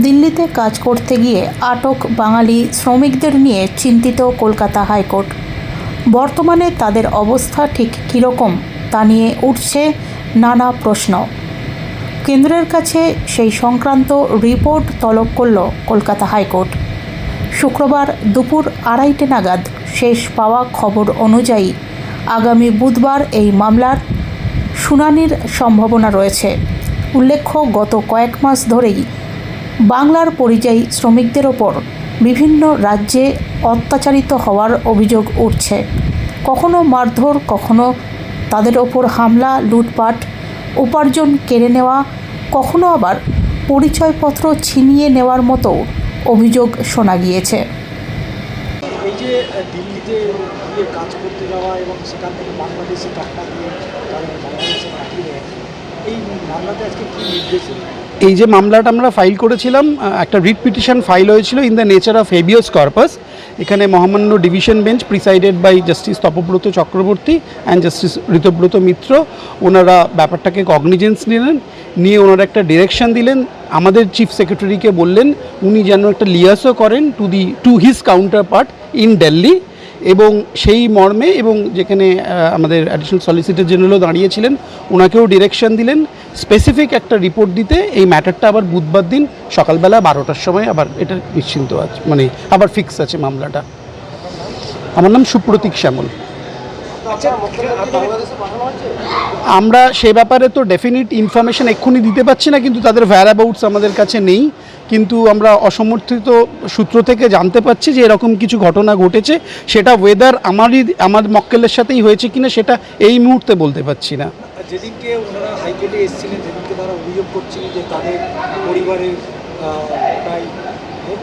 দিল্লিতে কাজ করতে গিয়ে আটক বাঙালি শ্রমিকদের নিয়ে চিন্তিত কলকাতা হাইকোর্ট। বর্তমানে তাদের অবস্থা ঠিক কীরকম তা নিয়ে উঠছে নানা প্রশ্ন। কেন্দ্রের কাছে সেই সংক্রান্ত রিপোর্ট তলব করল কলকাতা হাইকোর্ট। শুক্রবার দুপুর আড়াইটে নাগাদ শেষ পাওয়া খবর অনুযায়ী আগামী বুধবার এই মামলার শুনানির সম্ভাবনা রয়েছে। উল্লেখ্য, গত কয়েক মাস ধরেই বাংলার পরিযায়ী শ্রমিকদের ওপর বিভিন্ন রাজ্যে অত্যাচারিত হওয়ার অভিযোগ উঠছে কখনো মারধর, কখনো তাদের ওপর হামলা, লুটপাট, উপার্জন কেড়ে নেওয়া, কখনো আবার পরিচয়পত্র ছিনিয়ে নেওয়ার মতো অভিযোগ শোনা গিয়েছে এই যে দিল্লিতে গিয়ে কাজ করতে যাওয়া এবং সেখান থেকে বাংলাদেশে টাকা দিয়ে তাদের বাংলাদেশে পাঠিয়ে এই মামলাতে আজকে কী নির্দেশ? এই যে মামলাটা আমরা ফাইল করেছিলাম একটা রিট পিটিশন ফাইল হয়েছিল in the nature of habeas corpus এখানে মহামান্য division bench presided by justice Tapabrata Chakraborty and justice Ritabrata Mitra, ওনারা ব্যাপারটাকে কগনিজেন্স নিলেন, নিয়ে ওনারা একটা ডিরেকশন দিলেন, আমাদের চিফ সেক্রেটারিকে বললেন, উনি যেন একটা লিয়াসও করেন to the to his counterpart in Delhi এবং সেই মর্মে এবং যেখানে আমাদের অ্যাডিশনাল সলিসিটর জেনারেলও দাঁড়িয়েছিলেন ওনাকেও ডিরেকশন দিলেন স্পেসিফিক একটা রিপোর্ট দিতে। এই ম্যাটারটা আবার বুধবার দিন সকালবেলা বারোটার সময় আবার এটা নিশ্চিন্ত আছে মানে আবার ফিক্স আছে মামলাটা। আমার নাম সুপ্রতীক শ্যামল। আমরা সে ব্যাপারে তো ডেফিনিট ইনফরমেশন এক্ষুনি দিতে পারছি না, কিন্তু তাদের ভ্যারাবাউটস আমাদের কাছে নেই। কিন্তু আমরা অসমর্থিত সূত্র থেকে জানতে পারছি যে এরকম কিছু ঘটনা ঘটেছে। সেটা ওয়েদার আমারই আমার মক্কেলের সাথেই হয়েছে কিনা সেটা এই মুহূর্তে বলতে পারছি না। যেদিনকে ওনারা হাইকোর্টে এসেছিলেন সেদিনকে তারা অভিযোগ করছিলেন যে তাদের পরিবারের প্রায়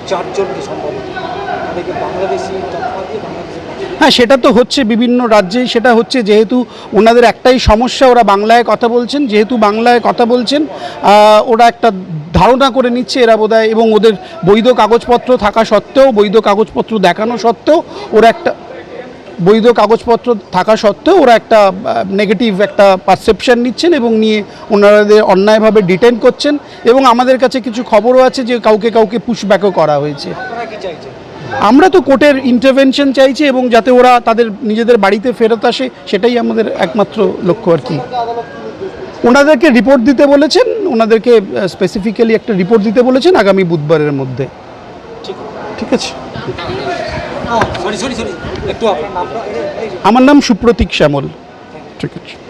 চারজনকে সম্ভবত তাদেরকে বাংলাদেশি টাকা দিয়ে বাংলাদেশে হ্যাঁ সেটা তো হচ্ছে বিভিন্ন রাজ্যেই সেটা হচ্ছে যেহেতু ওনাদের একটাই সমস্যা ওরা বাংলায় কথা বলছেন যেহেতু বাংলায় কথা বলছেন ওরা একটা ধারণা করে নিচ্ছে এরা বোধহয় এবং ওদের বৈধ কাগজপত্র থাকা সত্ত্বেও বৈধ কাগজপত্র দেখানো সত্ত্বেও ওরা একটা বৈধ কাগজপত্র থাকা সত্ত্বেও ওরা একটা নেগেটিভ একটা পারসেপশন নিচ্ছেন এবং নিয়ে ওনাদের অন্যায়ভাবে ডিটেন করছেন। এবং আমাদের কাছে কিছু খবরও আছে যে কাউকে কাউকে পুশব্যাকও করা হয়েছে। আমরা তো কোর্টের ইন্টারভেনশন চাইছি এবং যাতে ওরা তাদের নিজেদের বাড়িতে ফেরত আসে সেটাই আমাদের একমাত্র লক্ষ্য আর কি। ওনাদেরকে রিপোর্ট দিতে বলেছেন ওনাদেরকে স্পেসিফিক্যালি একটা রিপোর্ট দিতে বলেছেন আগামী বুধবারের মধ্যে। ঠিক আছে। আমার নাম সুপ্রতীক শ্যামল। ঠিক আছে।